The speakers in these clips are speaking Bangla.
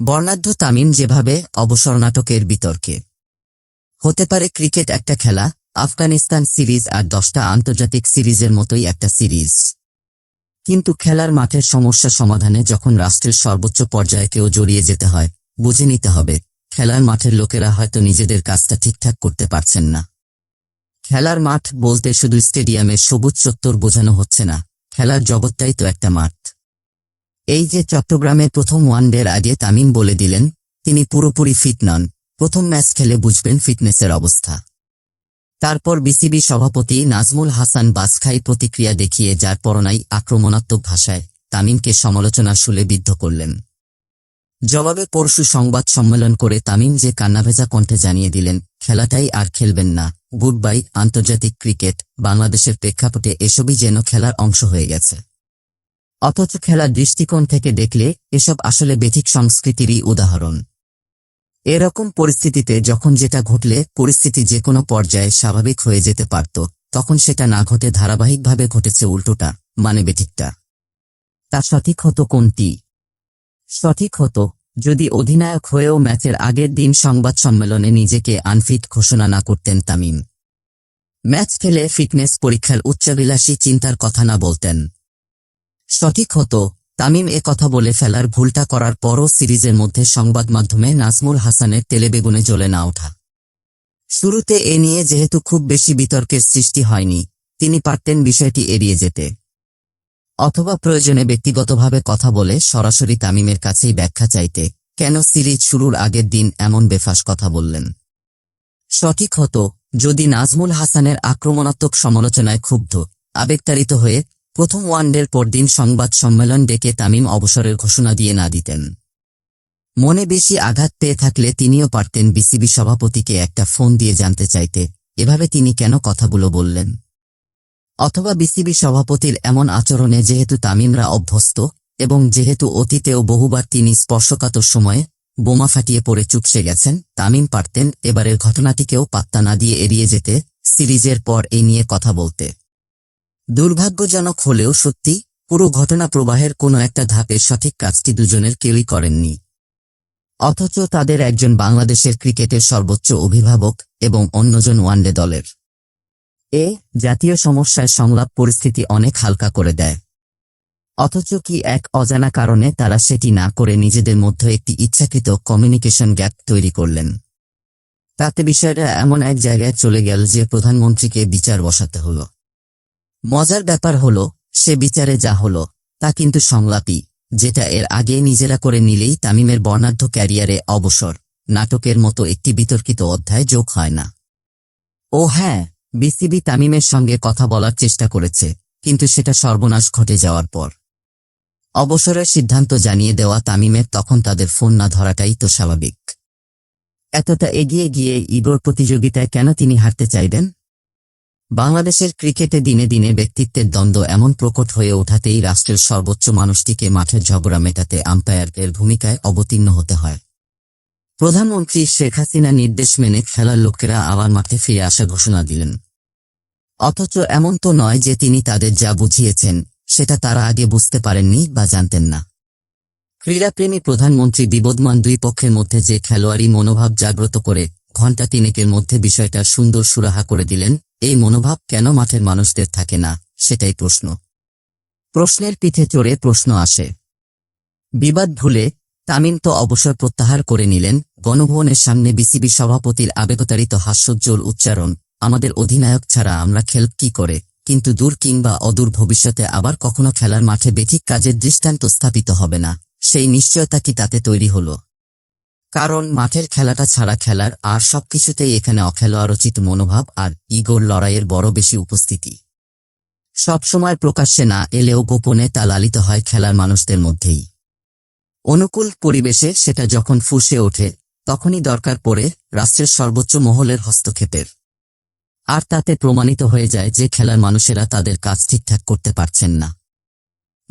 বর্ণাঢ্য তামিম যেভাবে অবসর নাটকের বিতর্কে। হতে পারে ক্রিকেট একটা খেলা, আফগানিস্তান সিরিজ আর দশটা আন্তর্জাতিক সিরিজের মতোই একটা সিরিজ। কিন্তু খেলার মাঠের সমস্যা সমাধানে যখন রাষ্ট্রের সর্বোচ্চ পর্যায়েকেও জড়িয়ে যেতে হয়, বুঝে নিতে হবে, খেলার মাঠের লোকেরা হয়তো নিজেদের কাজটা ঠিকঠাক করতে পারছেন না। খেলার মাঠ বলতে শুধু স্টেডিয়ামের সবুজ চত্বর বোঝানো হচ্ছে না, খেলার জগৎটাই তো একটা মাঠ। এই যে চট্টগ্রামের প্রথম ওয়ানডের আগে তামিম বলে দিলেন, তিনি পুরোপুরি ফিট নন। প্রথম ম্যাচ খেলে বুঝবেন ফিটনেসের অবস্থা। তারপর বিসিবি সভাপতি নাজমুল হাসান বাসখাই প্রতিক্রিয়া দেখিয়ে যার পরনাই আক্রমণাত্মক ভাষায় তামিমকে সমালোচনা শুলে বিদ্ধ করলেন। জবাবে পরশু সংবাদ সম্মেলন করে তামিম যে কান্নাভেজা কণ্ঠে জানিয়ে দিলেন, খেলাটাই আর খেলবেন না, গুড বাই, আন্তর্জাতিক ক্রিকেট, বাংলাদেশের প্রেক্ষাপটে এসবই যেন খেলার অংশ হয়ে গেছে। অথচ খেলার দৃষ্টিকোণ থেকে দেখলে এসব আসলে বেঠিক সংস্কৃতিরই উদাহরণ। এরকম পরিস্থিতিতে যখন যেটা ঘটলে পরিস্থিতি যে কোনো পর্যায়ে স্বাভাবিক হয়ে যেতে পারত, তখন সেটা না ঘটে ধারাবাহিকভাবে ঘটেছে উল্টোটা মানে বেঠিকটা। তা সঠিক হতো কোনটি? সঠিক হতো যদি অধিনায়ক হয়েও ম্যাচের আগের দিন সংবাদ সম্মেলনে নিজেকে আনফিট ঘোষণা না করতেন তামিম। ম্যাচ খেলে ফিটনেস পরীক্ষার উচ্চাবিলাসী চিন্তার কথা না বলতেন। সঠিক হতো। তামিম এ কথা বলে ফেলার ভুলটা করার পরও সিরিজের মধ্যে সংবাদ মাধ্যমে নাজমুল হাসানের তেলেবেগুনে জ্বলে না ওঠা। শুরুতে এ নিয়ে যেহেতু খুব বেশি বিতর্কের সৃষ্টি হয়নি, তিনি পারতেন বিষয়টি এড়িয়ে যেতে। অথবা প্রয়োজনে ব্যক্তিগতভাবে কথা বলে সরাসরি তামিমের কাছেই ব্যাখ্যা চাইতে, কেন সিরিজ শুরুর আগের দিন এমন বেফাস কথা বললেন। সঠিক হতো, যদি নাজমুল হাসানের আক্রমণাত্মক সমালোচনায় ক্ষুব্ধ, আবেগতাড়িত হয়ে প্রথম ওয়ানডের পরদিন সংবাদ সম্মেলন ডেকে তামিম অবসরের ঘোষণা দিয়ে না দিতেন। মনে বেশি আঘাত পেয়ে থাকলে তিনিও পারতেন বিসিবি সভাপতিকে একটা ফোন দিয়ে জানতে চাইতে, এভাবে তিনি কেন কথাগুলো বললেন? অথবা বিসিবি সভাপতির এমন আচরণে যেহেতু তামিমরা অভ্যস্ত, এবং যেহেতু অতীতেও বহুবার তিনি স্পর্শকাতর সময়ে বোমা ফাটিয়ে পড়ে চুপসে গেছেন, তামিম পারতেন এবারের ঘটনাটিকেও পাত্তা না দিয়ে এড়িয়ে যেতে, সিরিজের পর এ নিয়ে কথা বলতে। দুর্ভাগ্যজনক হলেও সত্যি, পুরো ঘটনা প্রবাহের কোনো একটা ধাপের সঠিক কাজটি দুজনের কেউই করেননি। অথচ তাদের একজন বাংলাদেশের ক্রিকেটের সর্বোচ্চ অভিভাবক এবং অন্যজন ওয়ানডে দলের। এ জাতীয় সমস্যায় সংলাপ পরিস্থিতি অনেক হালকা করে দেয়। অথচ কি এক অজানা কারণে তারা সেটি না করে নিজেদের মধ্যে একটি ইচ্ছাকৃত কমিউনিকেশন গ্যাপ তৈরি করলেন। তাতে বিষয়টা এমন এক জায়গায় চলে গেল যে প্রধানমন্ত্রীকে বিচার বসাতে হলো। মজার ব্যাপার হলো, সে বিচারে যা হলো, তা কিন্তু সংলাপই, যেটা এর আগে নিজেরা করে নিলেই তামিমের বর্ণাঢ্য ক্যারিয়ারে অবসর, নাটকের মতো একটি বিতর্কিত অধ্যায় যোগ হয় না। ও হ্যাঁ বিসিবি তামিমের সঙ্গে কথা বলার চেষ্টা করেছে, কিন্তু সেটা সর্বনাশ ঘটে যাওয়ার পর। অবসরের সিদ্ধান্ত জানিয়ে দেওয়া তামিমের তখন তাদের ফোন না ধরাটাই তো স্বাভাবিক। এতটা এগিয়ে গিয়ে ইগোর প্রতিযোগিতায় কেন তিনি হারতে চাইবেন? বাংলাদেশের ক্রিকেটে দিনে দিনে ব্যক্তিত্বের দ্বন্দ্ব এমন প্রকট হয়ে ওঠাতেই রাষ্ট্রের সর্বোচ্চ মানুষটিকে মাঠের ঝগড়া মেটাতে আম্পায়ারের ভূমিকায় অবতীর্ণ হতে হয়। প্রধানমন্ত্রী শেখ হাসিনা নির্দেশ মেনে খেলার লোকেরা আবার মাঠে ফিরে আসা ঘোষণা দিলেন। অথচ এমন তো নয় যে তিনি তাদের যা বুঝিয়েছেন, সেটা তারা আগে বুঝতে পারেননি বা জানতেন না। ক্রীড়াপ্রেমী প্রধানমন্ত্রী বিবদমান দুই পক্ষের মধ্যে যে খেলোয়াড়ি মনোভাব জাগ্রত করে, ঘণ্টা তিনেকের মধ্যে বিষয়টা সুন্দর সুরাহা করে দিলেন এই মনোভাব কেন মাঠের মানুষদের থাকে না? সেটাই প্রশ্ন। প্রশ্নের পিঠে চড়ে প্রশ্ন আসে। বিবাদ ভুলে তামিম তো অবসর প্রত্যাহার করে নিলেন। গণভবনের সামনে বিসিবি সভাপতির আবেগতারিত হাস্যোজ্জ্বল উচ্চারণ, আমাদের অধিনায়ক ছাড়া আমরা খেল কি করে? কিন্তু দূর কিংবা অদূর ভবিষ্যতে আবার কখনো খেলার মাঠে বেঠিক কাজের দৃষ্টান্ত স্থাপিত হবে না। সেই নিশ্চয়তা কি তাতে তৈরি হলো? কারণ মাঠের খেলাটা ছাড়া খেলার আর সবকিছুতেই এখানে অখেলোয়ারচিত মনোভাব আর ইগোর লড়াইয়ের বড় বেশি উপস্থিতি। সবসময় প্রকাশ্যে না এলেও গোপনে তা লালিত হয় খেলার মানুষদের মধ্যেই। অনুকূল পরিবেশে সেটা যখন ফুসে ওঠে, তখনই দরকার পড়ে রাষ্ট্রের সর্বোচ্চ মহলের হস্তক্ষেপের। আর তাতে প্রমাণিত হয়ে যায় যে খেলার মানুষেরা তাদের কাজ ঠিকঠাক করতে পারছেন না।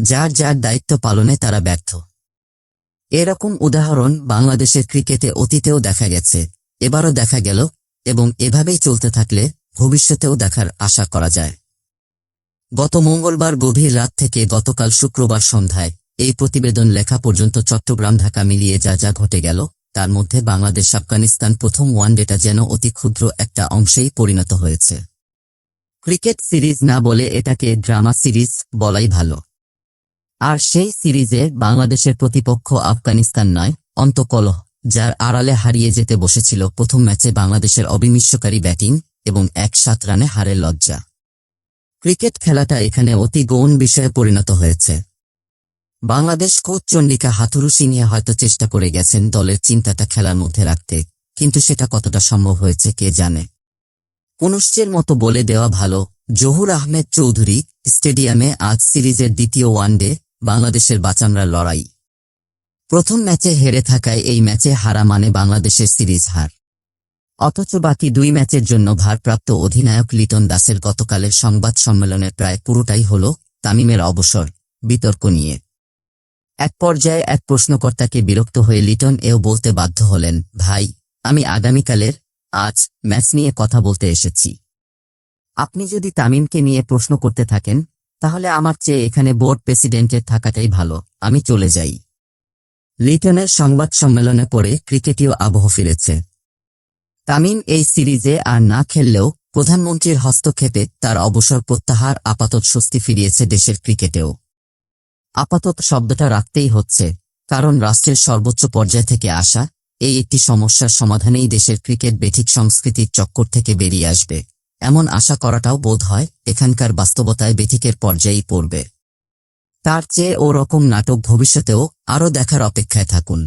যার যার দায়িত্ব পালনে তারা ব্যর্থ। এরকম উদাহরণ বাংলাদেশের ক্রিকেটে অতীতেও দেখা গেছে, এবারও দেখা গেল এবং এভাবেই চলতে থাকলে ভবিষ্যতেও দেখার আশা করা যায়। গত মঙ্গলবার গভীর রাত থেকে গতকাল শুক্রবার সন্ধ্যায় এই প্রতিবেদন লেখা পর্যন্ত চট্টগ্রাম ঢাকা মিলিয়ে যা যা ঘটে গেল, তার মধ্যে বাংলাদেশ, আফগানিস্তান প্রথম ওয়ানডেটা যেন অতি ক্ষুদ্র একটা অংশেই পরিণত হয়েছে। ক্রিকেট সিরিজ না বলে এটাকে ড্রামা সিরিজ বলাই ভালো। আর সেই সিরিজে বাংলাদেশের প্রতিপক্ষ আফগানিস্তান নয়, অন্তকলহ, যার আড়ালে হারিয়ে যেতে বসেছিল প্রথম ম্যাচে বাংলাদেশের অবিমিশ্বকারী ব্যাটিং এবং এক সাত রানে হারের লজ্জা। ক্রিকেট খেলাটা এখানে অতি গৌণ বিষয়ে পরিণত হয়েছে। বাংলাদেশ কোচ চন্ডিকা হাথুরুসি নিয়ে হয়তো চেষ্টা করে গেছেন দলের চিন্তাটা খেলার মধ্যে রাখতে, কিন্তু সেটা কতটা সম্ভব হয়েছে কে জানে? পুনশ্চের মতো বলে দেওয়া ভালো, জহুর আহমেদ চৌধুরী স্টেডিয়ামে আজ সিরিজের দ্বিতীয় ওয়ানডে বাংলাদেশের বাচানরা লড়াই। প্রথম ম্যাচে হেরে থাকায় এই ম্যাচে হারা মানে বাংলাদেশের সিরিজ হার। অথচ বাকি দুই ম্যাচের জন্য ভারপ্রাপ্ত অধিনায়ক লিটন দাসের গতকালের সংবাদ সম্মেলনের প্রায় পুরোটাই হল তামিমের অবসর, বিতর্ক নিয়ে। এক পর্যায়ে এক প্রশ্নকর্তাকে বিরক্ত হয়ে লিটন এও বলতে বাধ্য হলেন, ভাই, আমি আগামীকালের আজ ম্যাচ নিয়ে কথা বলতে এসেছি। আপনি যদি তামিমকে নিয়ে প্রশ্ন করতে থাকেন তাহলে আমার চেয়ে এখানে বোর্ড প্রেসিডেন্টের থাকাটাই ভালো। আমি চলে যাই। লিটনের সংবাদ সম্মেলনে পরে ক্রিকেটীয় আবহ ফিরেছে। তামিম এই সিরিজে আর না খেললেও প্রধানমন্ত্রীর হস্তক্ষেপে তার অবসর প্রত্যাহার আপাতত স্বস্তি ফিরিয়েছে দেশের ক্রিকেটেও। আপাতত শব্দটা রাখতেই হচ্ছে, কারণ রাষ্ট্রের সর্বোচ্চ পর্যায় থেকে আসা এই একটি সমস্যার সমাধানেই দেশের ক্রিকেট বেঠিক সংস্কৃতির চক্কর থেকে বেরিয়ে আসবে। এমন আশা করাটাও বোধ হয় এখানকার বাস্তবতায় বেঠিকের পর্যায়েই পড়বে। তার চেয়ে ওরকম নাটক ভবিষ্যতেও আরও দেখার অপেক্ষায় থাকুন।